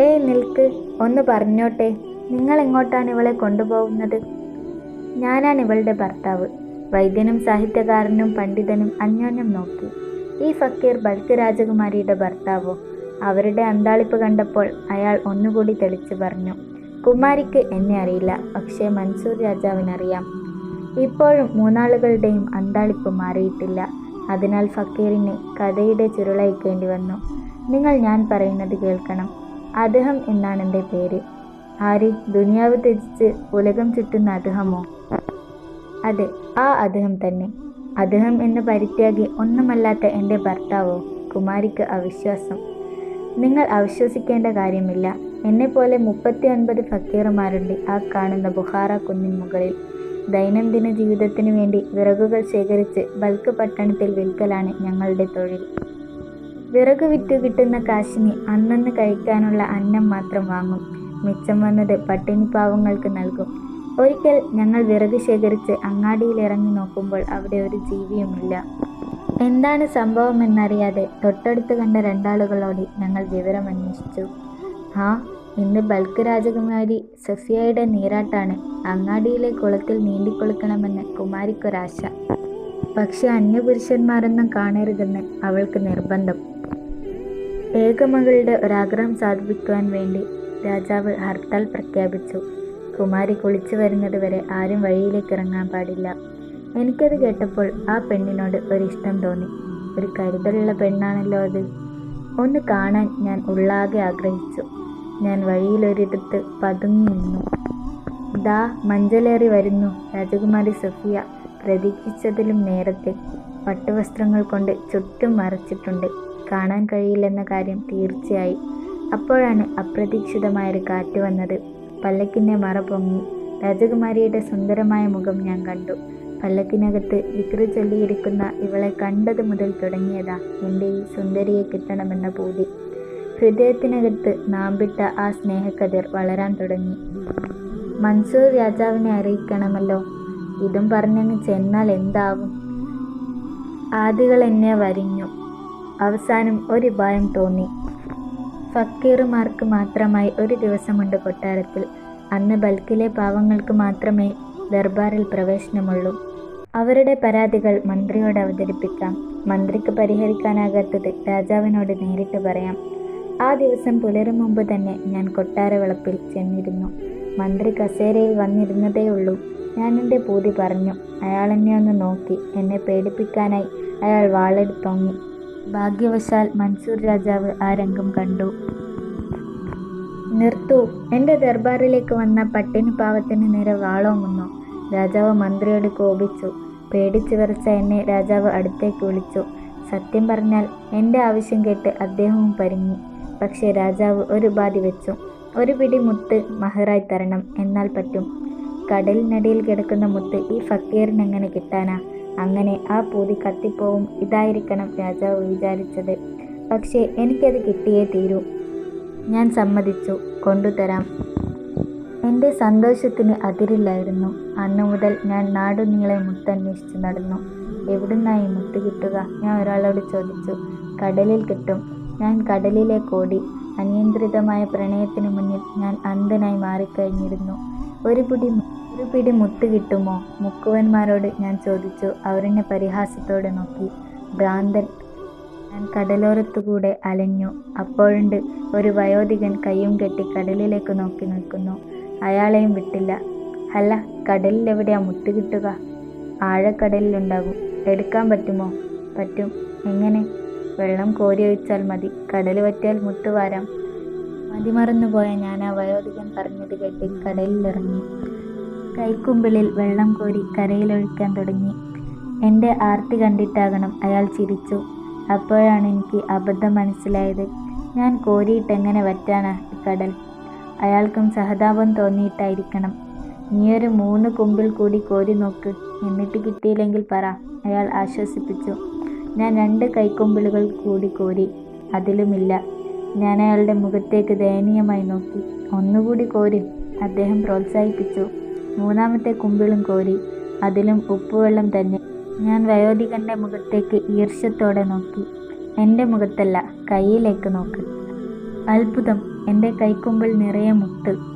ഏയ് നിൽക്ക്. ഒന്ന് പറഞ്ഞോട്ടെ. നിങ്ങൾ എങ്ങോട്ടാണ് ഇവളെ കൊണ്ടുപോകുന്നത്? ഞാനാണ് ഇവളുടെ ഭർത്താവ്. വൈദ്യനും സാഹിത്യകാരനും പണ്ഡിതനും അന്യോന്യം നോക്കി. ഈ ഫക്കീർ ബൽക്ക് രാജകുമാരിയുടെ ഭർത്താവോ? അവരുടെ അന്താളിപ്പ് കണ്ടപ്പോൾ അയാൾ ഒന്നുകൂടി തെളിച്ചു പറഞ്ഞു കുമാരിക്ക് എന്നെ അറിയില്ല. പക്ഷേ മൻസൂർ രാജാവിനറിയാം. ഇപ്പോഴും മൂന്നാളുകളുടെയും അന്താളിപ്പ് മാറിയിട്ടില്ല. അതിനാൽ ഫക്കീറിന് കഥയുടെ ചുരുളയിക്കേണ്ടി വന്നു. നിങ്ങൾ ഞാൻ പറയുന്നത് കേൾക്കണം. അദ്ദേഹം എന്നാണ് എന്റെ പേര്? ആര്? ദുനിയാവ് ത്യജിച്ച് ഉലകം ചുറ്റുന്ന അദ്ദേഹമോ? അതെ ആ അദ്ദേഹം തന്നെ. അദ്ദേഹം എന്ന പരിത്യാഗി ഒന്നുമല്ലാത്ത എന്റെ ഭർത്താവോ? കുമാരിക്ക് അവിശ്വാസം. നിങ്ങൾ അവിശ്വസിക്കേണ്ട കാര്യമില്ല. എന്നെപ്പോലെ മുപ്പത്തി ഒൻപത് ഫക്കീറുമാരുണ്ട് ആ കാണുന്ന ബുഹാറ കുന്നിൻ മുകളിൽ. ദൈനംദിന ജീവിതത്തിനു വേണ്ടി വിറകുകൾ ശേഖരിച്ച് ബൾക്ക് പട്ടണത്തിൽ വിൽക്കലാണ് ഞങ്ങളുടെ തൊഴിൽ. വിറക് വിറ്റ് കിട്ടുന്ന കാശിന് അന്നന്ന് കഴിക്കാനുള്ള അന്നം മാത്രം വാങ്ങും. മിച്ചം വന്നത് പട്ടിണി പാവങ്ങൾക്ക് നൽകും. ഒരിക്കൽ ഞങ്ങൾ വിറക് ശേഖരിച്ച് അങ്ങാടിയിൽ ഇറങ്ങി നോക്കുമ്പോൾ അവിടെ ഒരു ജീവിയുമില്ല. എന്താണ് സംഭവം എന്നറിയാതെ തൊട്ടടുത്ത് കണ്ട രണ്ടാളുകളോട് ഞങ്ങൾ വിവരം അന്വേഷിച്ചു. ആ ഇന്ന് ബൽക്ക് രാജകുമാരി സഫിയയുടെ നീരാട്ടാണ്. അങ്ങാടിയിലെ കുളത്തിൽ നീന്തിക്കൊളുക്കണമെന്ന് കുമാരിക്കൊരാശ. പക്ഷെ അന്യപുരുഷന്മാരൊന്നും കാണരുതെന്ന് അവൾക്ക് നിർബന്ധം. ഏകമകളുടെ ഒരാഗ്രഹം സാധിപ്പിക്കുവാൻ വേണ്ടി രാജാവ് ഹർത്താൽ പ്രഖ്യാപിച്ചു. കുമാരി കുളിച്ചു വരുന്നത് വരെ ആരും വഴിയിലേക്ക് ഇറങ്ങാൻ പാടില്ല. എനിക്കത് കേട്ടപ്പോൾ ആ പെണ്ണിനോട് ഒരിഷ്ടം തോന്നി. ഒരു കരുതലുള്ള പെണ്ണാണല്ലോ അത്. ഒന്ന് കാണാൻ ഞാൻ ഉള്ളാകെ ആഗ്രഹിച്ചു. ഞാൻ വഴിയിലൊരിടത്ത് പതുങ്ങി നിന്നു. ദാ മഞ്ചലേറി വരുന്നു. രാജകുമാരി സഫിയ പ്രതീക്ഷിച്ചതിലും നേരത്തെ. പട്ടുവസ്ത്രങ്ങൾ കൊണ്ട് ചുറ്റും മറച്ചിട്ടുണ്ട്. കാണാൻ കഴിയില്ലെന്ന കാര്യം തീർച്ചയായി. അപ്പോഴാണ് അപ്രതീക്ഷിതമായൊരു കാറ്റ് വന്നത്. പല്ലക്കിന്റെ മറ പൊങ്ങി. രാജകുമാരിയുടെ സുന്ദരമായ മുഖം ഞാൻ കണ്ടു. പല്ലക്കിനകത്ത് വിക്രി ചൊല്ലിയിരിക്കുന്ന ഇവളെ കണ്ടത് മുതൽ തുടങ്ങിയതാ എന്റെ ഈ സുന്ദരിയെ കിട്ടണമെന്ന പൂതി. ഹൃദയത്തിനകത്ത് നാമ്പിട്ട ആ സ്നേഹക്കതിർ വളരാൻ തുടങ്ങി. മൻസൂർ രാജാവിനെ അറിയിക്കണമല്ലോ? ഇതും പറഞ്ഞങ്ങ് ചെന്നാൽ എന്താവും? ആദികൾ എന്നെ വരിഞ്ഞു. അവസാനം ഒരു ഭയം തോന്നി. ഫക്കീറുമാർക്ക് മാത്രമായി ഒരു ദിവസമുണ്ട് കൊട്ടാരത്തിൽ. അന്ന് ബൽക്കിലെ പാവങ്ങൾക്ക് മാത്രമേ ദർബാറിൽ പ്രവേശനമുള്ളൂ. അവരുടെ പരാതികൾ മന്ത്രിയോട് അവതരിപ്പിക്കാം. മന്ത്രിക്ക് പരിഹരിക്കാനാകാത്തത് രാജാവിനോട് നേരിട്ട് പറയാം. ആ ദിവസം പുലരും മുമ്പ് തന്നെ ഞാൻ കൊട്ടാരവിളപ്പിൽ ചെന്നിരുന്നു. മന്ത്രി കസേരയിൽ വന്നിരുന്നതേയുള്ളൂ. ഞാൻ എന്റെ പൂതി പറഞ്ഞു. അയാൾ എന്നെ ഒന്ന് നോക്കി. എന്നെ പേടിപ്പിക്കാനായി അയാൾ വാളെടുത്തോങ്ങി ഭാഗ്യവശാൽ മൻസൂർ രാജാവ് ആ രംഗം കണ്ടു. നിർത്തൂ. എന്റെ ദർബാറിലേക്ക് വന്ന പട്ടിണി പാവത്തിന് നേരെ വാളോങ്ങുന്നു. രാജാവ് മന്ത്രിയോട് കോപിച്ചു. പേടിച്ചു വിറച്ച എന്നെ രാജാവ് അടുത്തേക്ക് വിളിച്ചു. സത്യം പറഞ്ഞാൽ എന്റെ ആവശ്യം കേട്ട് അദ്ദേഹവും പരിങ്ങി പക്ഷേ രാജാവ് ഒരു ഉപാധി വെച്ചു. ഒരു പിടി മുത്ത് മഹറായി തരണം. എന്നാൽ പറ്റും. കടലിനടിയിൽ കിടക്കുന്ന മുത്ത് ഈ ഫക്കീറിനെങ്ങനെ കിട്ടാനാ? അങ്ങനെ ആ പൂതി കത്തിപ്പോവും. ഇതായിരിക്കണം രാജാവ് വിചാരിച്ചത്. പക്ഷേ എനിക്കത് കിട്ടിയേ തീരൂ. ഞാൻ സമ്മതിച്ചു. കൊണ്ടുതരാം. എന്റെ സന്തോഷത്തിന് അതിരില്ലായിരുന്നു. അന്നു മുതൽ ഞാൻ നാടുനീളെ മുത്തന്വേഷിച്ച് നടന്നു. എവിടുന്നായി മുത്ത് കിട്ടുക? ഞാൻ ഒരാളോട് ചോദിച്ചു. കടലിൽ കിട്ടും. ഞാൻ കടലിലേക്ക് ഓടി. അനിയന്ത്രിതമായ പ്രണയത്തിന് മുന്നിൽ ഞാൻ അന്ധനായി മാറിക്കഴിഞ്ഞിരുന്നു. ഒരു പിടി ഒരു പിടി മുത്ത് കിട്ടുമോ? മുക്കുവന്മാരോട് ഞാൻ ചോദിച്ചു. അവരെന്നെ പരിഹാസത്തോടെ നോക്കി. ഭ്രാന്തൻ ഞാൻ കടലോരത്തുകൂടെ അലഞ്ഞു. അപ്പോഴുണ്ട് ഒരു വയോധികൻ കയ്യും കെട്ടി കടലിലേക്ക് നോക്കി നിൽക്കുന്നു. അയാളെയും വിട്ടില്ല. അല്ല കടലിൽ എവിടെയാ മുത്ത് കിട്ടുക? ആഴക്കടലിലുണ്ടാകും എടുക്കാൻ പറ്റുമോ? പറ്റും. എങ്ങനെ? വെള്ളം കോരി ഒഴിച്ചാൽ മതി കടൽ പറ്റിയാൽ മുത്ത് വാരാം മതിമറന്നു പോയ ഞാൻ ആ വയോധികൻ പറഞ്ഞത് കേട്ട് കടലിലിറങ്ങി. കൈക്കുമ്പിളിൽ വെള്ളം കോരി കരയിലൊഴിക്കാൻ തുടങ്ങി. എന്റെ ആർത്തി കണ്ടിട്ടാകണം അയാൾ ചിരിച്ചു. അപ്പോഴാണ് എനിക്ക് അബദ്ധം മനസ്സിലായത്. ഞാൻ കോരിയിട്ടെങ്ങനെ വറ്റാനാ കടൽ? അയാൾക്കും സഹതാപം തോന്നിയിട്ടായിരിക്കണം. നീയൊരു മൂന്ന് കുമ്പിൽ കൂടി കോരി നോക്ക്. എന്നിട്ട് കിട്ടിയില്ലെങ്കിൽ പറ. അയാൾ ആശ്വസിപ്പിച്ചു. ഞാൻ രണ്ട് കൈക്കുമ്പിളുകൾ കൂടി കോരി. അതിലുമില്ല. ഞാൻ അയാളുടെ മുഖത്തേക്ക് ദയനീയമായി നോക്കി. ഒന്നുകൂടി കോരി അദ്ദേഹം പ്രോത്സാഹിപ്പിച്ചു. മൂന്നാമത്തെ കുമ്പിളും കോരി അതിലും ഉപ്പുവെള്ളം തന്നെ. ഞാൻ വയോധികന്റെ മുഖത്തേക്ക് ഈർഷ്യത്തോടെ നോക്കി. എന്റെ മുഖത്തല്ല കയ്യിലേക്ക് നോക്കി. അത്ഭുതം എന്റെ കൈക്കുമ്പിൾ നിറയെ മുത്ത്